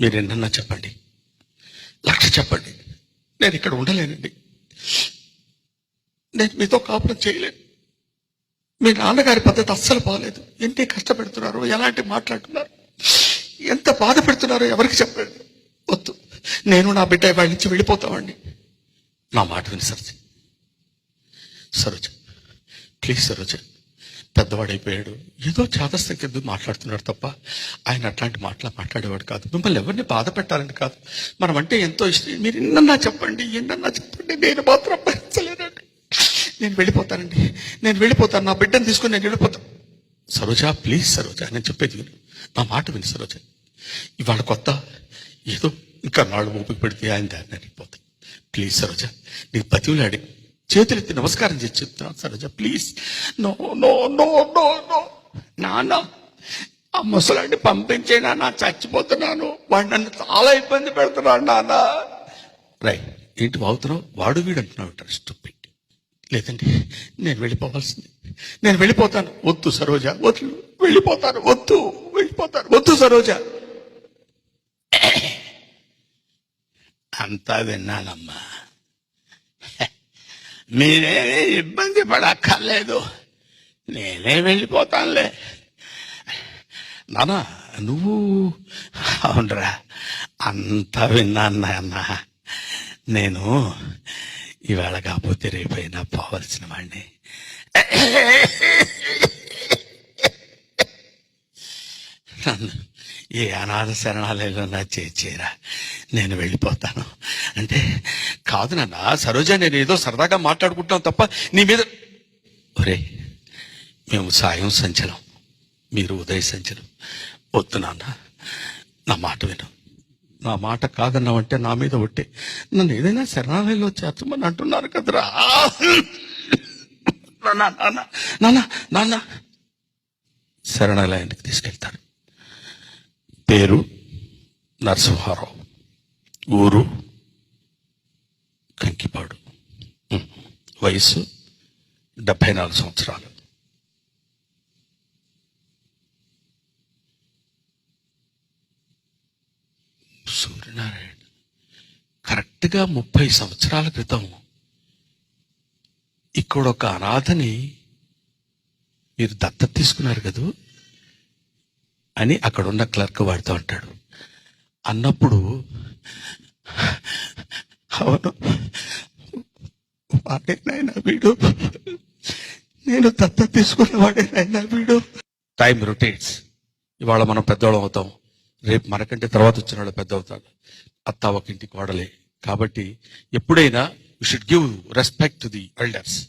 మీరు ఎన్నన్నా చెప్పండి. లక్ష చెప్పండి. నేను ఇక్కడ ఉండలేనండి. నేను మీతో కాపురం చేయలేను. మీ నాన్నగారి పద్ధతి అస్సలు బాగలేదు ఎన్ని కష్టపెడుతున్నారు ఎలాంటి మాట్లాడుతున్నారు ఎంత బాధ పెడుతున్నారో ఎవరికి చెప్పండి. వద్దు. నేను నా బిడ్డ వాళ్ళ నుంచి వెళ్ళిపోతామండి. నా మాట విని సరోజ. సరోజ. ప్లీజ్ సరోజ. పెద్దవాడైపోయాడు. ఏదో చాదస్తం కింద మాట్లాడుతున్నాడు తప్ప ఆయన అట్లాంటి మాటలు మాట్లాడేవాడు కాదు. మిమ్మల్ని ఎవరిని బాధ పెట్టాలని కాదు. మనం అంటే ఎంతో ఇష్టం. మీరు ఎన్నన్నా చెప్పండి ఎన్నన్నా చెప్పండి నేను మాత్రం భరించలేనండి. నేను వెళ్ళిపోతానండి. నేను వెళ్ళిపోతాను. నా బిడ్డను తీసుకుని నేను వెళ్ళిపోతాను సరోజా ప్లీజ్ సరోజా నేను చెప్పేది విను. నా మాట విని సరోజా. ఇవాళ కొత్త ఏదో ఇంకా నాళ్ళు ఊపికి పెడితే ఆయన దాన్ని వెళ్ళిపోతాయి. ప్లీజ్ సరోజా నీకు బతివులాడి చేతులెత్తి నమస్కారం చేసి చెప్తున్నాను Saroja please no no no no no నాన్న ఆ ముసలాన్ని పంపించే నాన్న చచ్చిపోతున్నాను. వాడు నన్ను చాలా ఇబ్బంది పెడుతున్నాడు నాన్న. రై ఏంటి బాగుతున్నావు వాడు వీడు అంటున్నావు స్టూపిడ్ లేదండి నేను వెళ్ళిపోవాల్సింది. నేను వెళ్ళిపోతాను. వద్దు సరోజ వద్దు. వెళ్ళిపోతాను వద్దు. వెళ్ళిపోతాను వద్దు సరోజ. అంతా విన్నానమ్మా. మీరేమీ ఇబ్బంది పడక్కర్లేదు. నేనే వెళ్ళిపోతానులే. నానా నువ్వు అవునరా. అంతా విన్నాను నాన్న నేను ఇవాళ కాకపోతే రేపైనా పోవలసిన వాడిని నన్ను ఏ అనాథ శరణాలయంలో నా చేర్చేరా నేను వెళ్ళిపోతాను. అంటే కాదు నాన్న సరోజ నేను ఏదో సరదాగా మాట్లాడుకుంటాం తప్ప నీ మీద ఒరే మేము సాయం సంచలం. మీరు ఉదయ సంచలం. వద్దు నాన్న. నా మాట విను. నా మాట కాదన్నావంటే నా మీద ఒట్టే. నన్ను ఏదైనా శరణాలయంలో చేర్చమని అంటున్నారు కదరా. నాన్న నాన్న నాన్న. శరణాలయానికి తీసుకెళ్తారు. పేరు నరసింహారావు. ఊరు కంకిపాడు. వయసు డెబ్భై నాలుగు సంవత్సరాలు. సూర్యనారాయణ కరెక్ట్గా ముప్పై సంవత్సరాల క్రితం ఇక్కడ ఒక అనాథని మీరు దత్తత తీసుకున్నారు కదా? అని అక్కడున్న క్లర్క్ వాడుతూ అంటాడు. అన్నప్పుడు అవును వాడేనాయనా వీడు. నేను దత్త తీసుకున్న వాడేనాయనా వీడు. టైం రొటేట్స్ ఇవాళ మనం పెద్దవాళ్ళం అవుతాం. రేపు మనకంటే తర్వాత వచ్చిన వాళ్ళు పెద్ద అవుతారు. అత్త ఒక ఇంటికి వాడలే. కాబట్టి ఎప్పుడైనా you should give respect to the elders